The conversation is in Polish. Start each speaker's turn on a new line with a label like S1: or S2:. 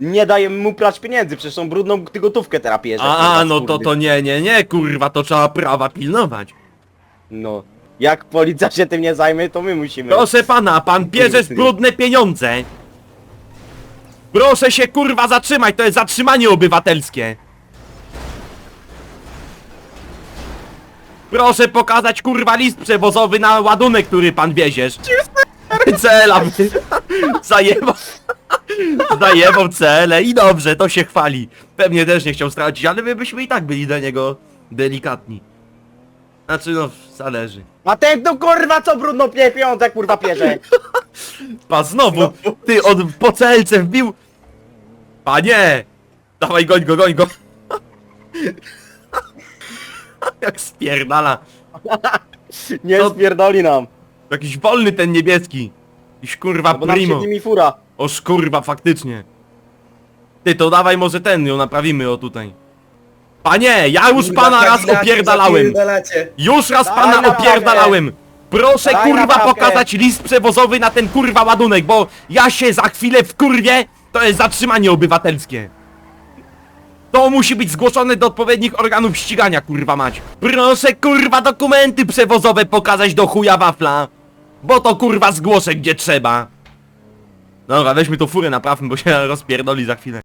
S1: nie dajemy mu prać pieniędzy, przecież tą brudną ty gotówkę teraz bierze.
S2: A,
S1: kurwa,
S2: no to to nie, nie, nie, kurwa, to trzeba prawa pilnować.
S1: No. Jak policja się tym nie zajmie, to my musimy.
S2: Proszę pana, pan bierze brudne pieniądze. Proszę się kurwa zatrzymać, to jest zatrzymanie obywatelskie. Proszę pokazać kurwa list przewozowy na ładunek, który pan wieziesz. Cela, zajebał. Zajebał cele i dobrze, to się chwali. Pewnie też nie chciał stracić, ale my byśmy i tak byli dla niego delikatni. Znaczy no, zależy.
S1: A ten to kurwa co brudno pie kurwa pierze.
S2: Pa znowu! Ty on po celce wbił! Panie! Dawaj goń go, goń go! Jak spierdala!
S1: Nie
S2: To-
S1: spierdoli nam.
S2: Jakiś wolny ten niebieski! Jakiś kurwa
S1: No bo nam
S2: primo!
S1: przed nimi fura.
S2: Oż kurwa, faktycznie! Ty to dawaj może ten, ją naprawimy o tutaj. Panie, ja już
S3: Kurwa,
S2: pana raz
S3: Cadillacie,
S2: opierdalałem!
S3: zapierdalacie.
S2: Już raz pana
S1: naprawkę.
S2: opierdalałem! Proszę kurwa pokazać list przewozowy na ten kurwa ładunek, bo ja się za chwilę w kurwie, to jest zatrzymanie obywatelskie. To musi być zgłoszone do odpowiednich organów ścigania, kurwa mać. Proszę kurwa dokumenty przewozowe pokazać do chuja wafla. Bo to kurwa zgłoszę gdzie trzeba. Dobra, weźmy tą furę naprawmy, bo się rozpierdoli za chwilę.